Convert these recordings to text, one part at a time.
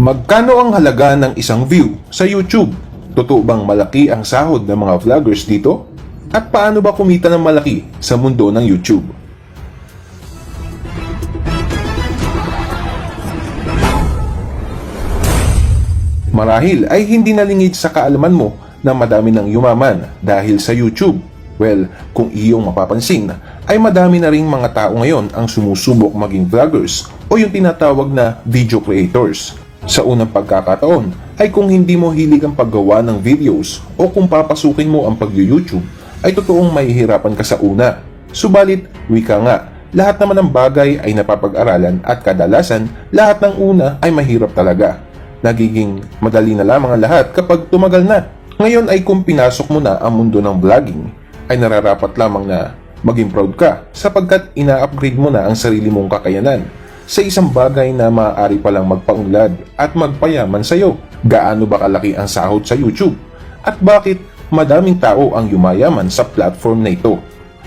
Magkano ang halaga ng isang view sa YouTube? Totoo bang malaki ang sahod ng mga vloggers dito? At paano ba kumita ng malaki sa mundo ng YouTube? Marahil ay hindi nalingid sa kaalaman mo na madami ng yumaman dahil sa YouTube. Well, kung iyong mapapansin, ay madami na ring mga tao ngayon ang sumusubok maging vloggers o yung tinatawag na video creators. Sa unang pagkakataon ay kung hindi mo hilig ang paggawa ng videos o kung papasukin mo ang pag-YouTube ay totoong mahihirapan ka sa una. Subalit, wika nga, lahat naman ng bagay ay napapag-aralan at kadalasan lahat ng una ay mahirap talaga. Nagiging madali na lamang ang lahat kapag tumagal na. Ngayon ay kung pinasok mo na ang mundo ng vlogging, ay nararapat lamang na maging proud ka sapagkat ina-upgrade mo na ang sarili mong kakayanan sa isang bagay na maaari palang magpaunlad at magpayaman sa iyo. Gaano ba kalaki ang sahod sa YouTube? At bakit madaming tao ang yumayaman sa platform na ito?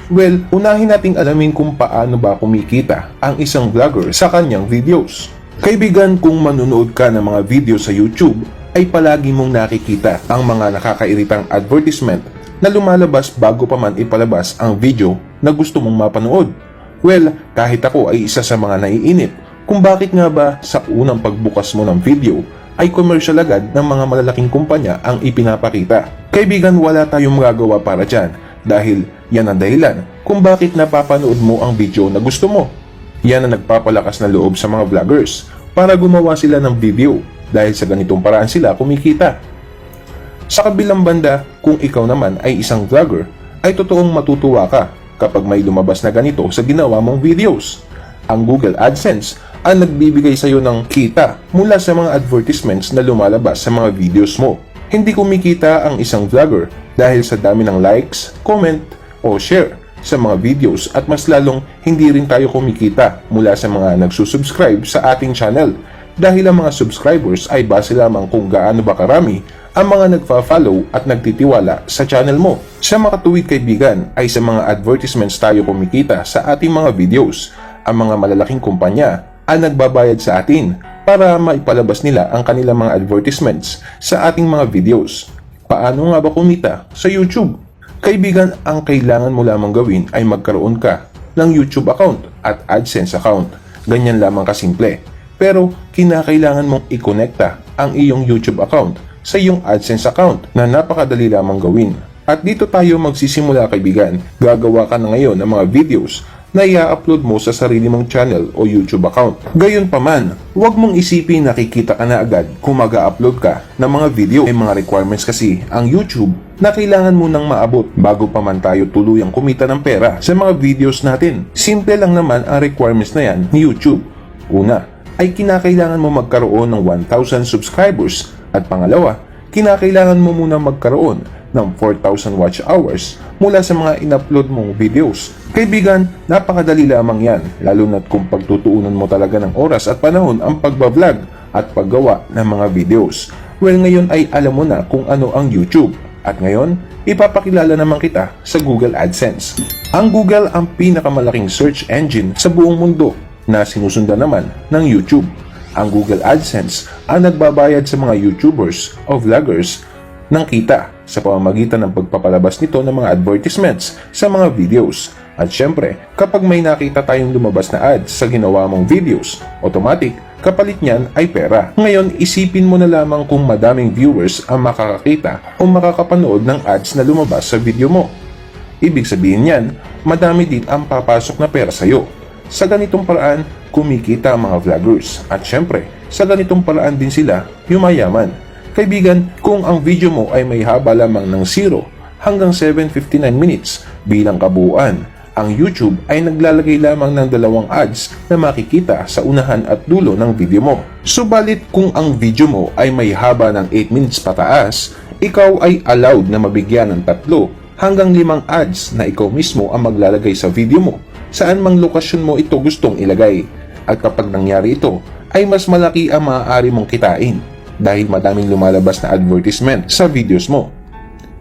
Well, unahin nating alamin kung paano ba kumikita ang isang vlogger sa kanyang videos. Kaibigan, kung manunood ka ng mga video sa YouTube, ay palagi mong nakikita ang mga nakakairitang advertisement na lumalabas bago pa man ipalabas ang video na gusto mong mapanood. Well, kahit ako ay isa sa mga naiinip kung bakit nga ba sa unang pagbukas mo ng video ay commercial agad ng mga malalaking kumpanya ang ipinapakita. Kaibigan, wala tayong magagawa para dyan dahil yan ang dahilan kung bakit napapanood mo ang video na gusto mo. Yan ang nagpapalakas na loob sa mga vloggers para gumawa sila ng video dahil sa ganitong paraan sila kumikita. Sa kabilang banda, kung ikaw naman ay isang vlogger, ay totoong matutuwa ka kapag may lumabas na ganito sa ginawa mong videos. Ang Google AdSense ang nagbibigay sa iyo ng kita mula sa mga advertisements na lumalabas sa mga videos mo. Hindi kumikita ang isang vlogger dahil sa dami ng likes, comment, o share sa mga videos at mas lalong hindi rin tayo kumikita mula sa mga nagsusubscribe sa ating channel dahil ang mga subscribers ay base lamang kung gaano ba karami ang mga nagfa-follow at nagtitiwala sa channel mo. Sa makatuwid kaibigan ay sa mga advertisements tayo kumikita sa ating mga videos. Ang mga malalaking kumpanya ang nagbabayad sa atin para maipalabas nila ang kanilang mga advertisements sa ating mga videos. Paano nga ba kumita sa YouTube? Kaibigan, ang kailangan mo lamang gawin ay magkaroon ka ng YouTube account at AdSense account. Ganyan lamang kasimple. Pero kinakailangan mong ikonekta ang iyong YouTube account sa iyong AdSense account na napakadali lamang gawin. At dito tayo magsisimula kaibigan. Gagawa ka na ngayon ng mga videos na i-upload mo sa sarili mong channel o YouTube account. Gayon pa man, huwag mong isipin na kikita ka na agad kung mag upload ka ng mga video. May mga requirements kasi ang YouTube na kailangan mo nang maabot bago pa man tayo tuluyang kumita ng pera sa mga videos natin. Simple lang naman ang requirements na yan ni YouTube. Una, ay kinakailangan mo magkaroon ng 1,000 subscribers at pangalawa, kinakailangan mo muna magkaroon ng 4,000 watch hours mula sa mga in-upload mong videos. Kaibigan, napakadali lamang yan, lalo na't kung pagtutuunan mo talaga ng oras at panahon ang pagbablog at paggawa ng mga videos. Well, ngayon ay alam mo na kung ano ang YouTube. At ngayon, ipapakilala naman kita sa Google AdSense. Ang Google ang pinakamalaking search engine sa buong mundo na sinusundan naman ng YouTube. Ang Google AdSense ang nagbabayad sa mga YouTubers o vloggers ng kita sa pamamagitan ng pagpapalabas nito ng mga advertisements sa mga videos. At syempre, kapag may nakita tayong lumabas na ads sa ginawa mong videos, automatic, kapalit niyan ay pera. Ngayon, isipin mo na lamang kung madaming viewers ang makakakita o makakapanood ng ads na lumabas sa video mo. Ibig sabihin niyan, madami din ang papasok na pera sa iyo. Sa ganitong paraan, kumikita ang mga vloggers. At syempre, sa ganitong paraan din sila yumayaman. Kaibigan, kung ang video mo ay may haba lamang ng 0 hanggang 7.59 minutes bilang kabuuan, ang YouTube ay naglalagay lamang ng dalawang ads na makikita sa unahan at dulo ng video mo. Subalit kung ang video mo ay may haba ng 8 minutes pataas, ikaw ay allowed na mabigyan ng tatlo hanggang limang ads na ikaw mismo ang maglalagay sa video mo saan mang lokasyon mo ito gustong ilagay. At kapag nangyari ito, ay mas malaki ang maaari mong kitain dahil madaming lumalabas na advertisement sa videos mo.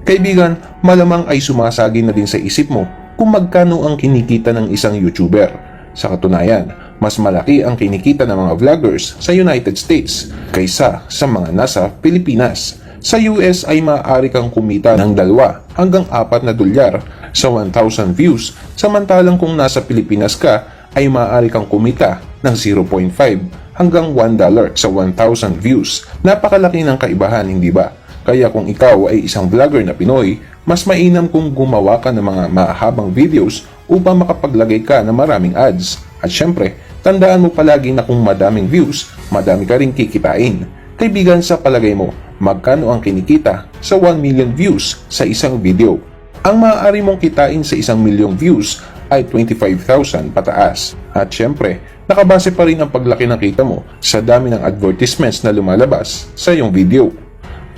Kaibigan, malamang ay sumasagi na din sa isip mo kung magkano ang kinikita ng isang YouTuber. Sa katunayan, mas malaki ang kinikita ng mga vloggers sa United States kaysa sa mga nasa Pilipinas. Sa US ay maaari kang kumita ng dalawa hanggang apat na dolyar sa 1,000 views, samantalang kung nasa Pilipinas ka ay maaari kang kumita ng 0.5 hanggang 1 dollar sa 1,000 views. Napakalaki ng kaibahan, hindi ba? Kaya kung ikaw ay isang vlogger na Pinoy, mas mainam kung gumawa ka ng mga mahabang videos upang makapaglagay ka ng maraming ads. At syempre, tandaan mo palagi na kung madaming views, madami ka rin kikitain. Kaibigan sa palagay mo, magkano ang kinikita sa 1 million views sa isang video? Ang maaari mong kitain sa isang milyong views ay 25,000 pataas. At syempre, nakabase pa rin ang paglaki ng kita mo sa dami ng advertisements na lumalabas sa iyong video.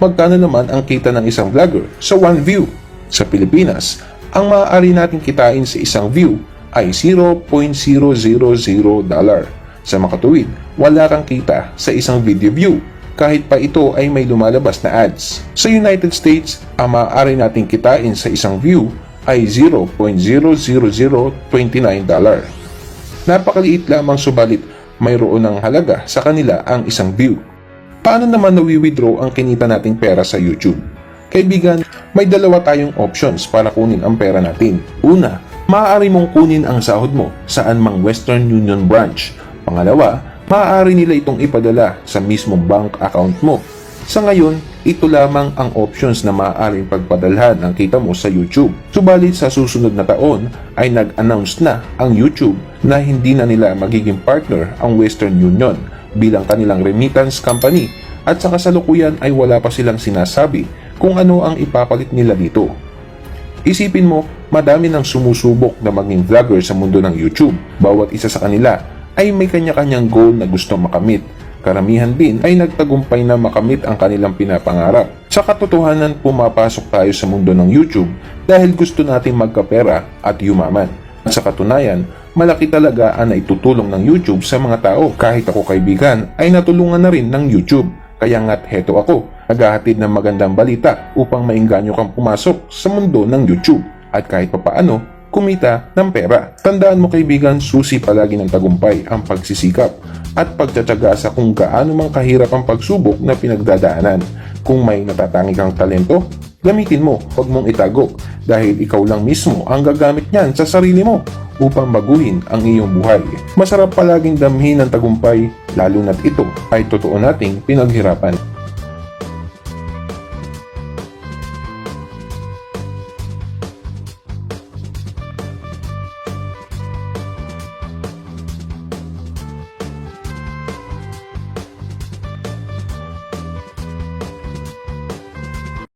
Magkano naman ang kita ng isang vlogger sa one view? Sa Pilipinas, ang maaari nating kitain sa isang view ay 0.000 dollar. Sa makatuwid, wala kang kita sa isang video view kahit pa ito ay may lumalabas na ads. Sa United States, ang maaari nating kitain sa isang view ay 0.00029 dollar. Napakaliit lamang subalit mayroon ng halaga sa kanila ang isang view. Paano naman nawi-withdraw ang kinita nating pera sa YouTube? Kaibigan, may dalawa tayong options para kunin ang pera natin. Una, maaari mong kunin ang sahod mo saan mang Western Union branch. Pangalawa, maaari nila itong ipadala sa mismong bank account mo. Sa ngayon, ito lamang ang options na maaaring pagpadalhan ng kita mo sa YouTube. Subalit sa susunod na taon ay nag-announce na ang YouTube na hindi na nila magiging partner ang Western Union bilang kanilang remittance company at sa kasalukuyan ay wala pa silang sinasabi kung ano ang ipapalit nila dito. Isipin mo, madami nang sumusubok na maging vlogger sa mundo ng YouTube. Bawat isa sa kanila ay may kanya-kanyang goal na gusto makamit. Karamihan din ay nagtagumpay na makamit ang kanilang pinapangarap. Sa katotohanan, pumapasok tayo sa mundo ng YouTube dahil gusto nating magkapera at yumaman. At sa katunayan, malaki talaga ang naitutulong ng YouTube sa mga tao. Kahit ako kaibigan ay natulungan na rin ng YouTube. Kaya nga't heto ako, naghahatid ng magandang balita upang maingganyo kang pumasok sa mundo ng YouTube. At kahit papaano, kumita ng pera. Tandaan mo kaibigan, susi palagi ng tagumpay ang pagsisikap at pagtsatsaga sa kung gaano mang kahirap ang pagsubok na pinagdadaanan. Kung may natatangi kang talento, gamitin mo, huwag mong itago dahil ikaw lang mismo ang gagamit niyan sa sarili mo upang baguhin ang iyong buhay. Masarap palaging damhin ng tagumpay lalo na't ito ay totoo nating pinaghirapan.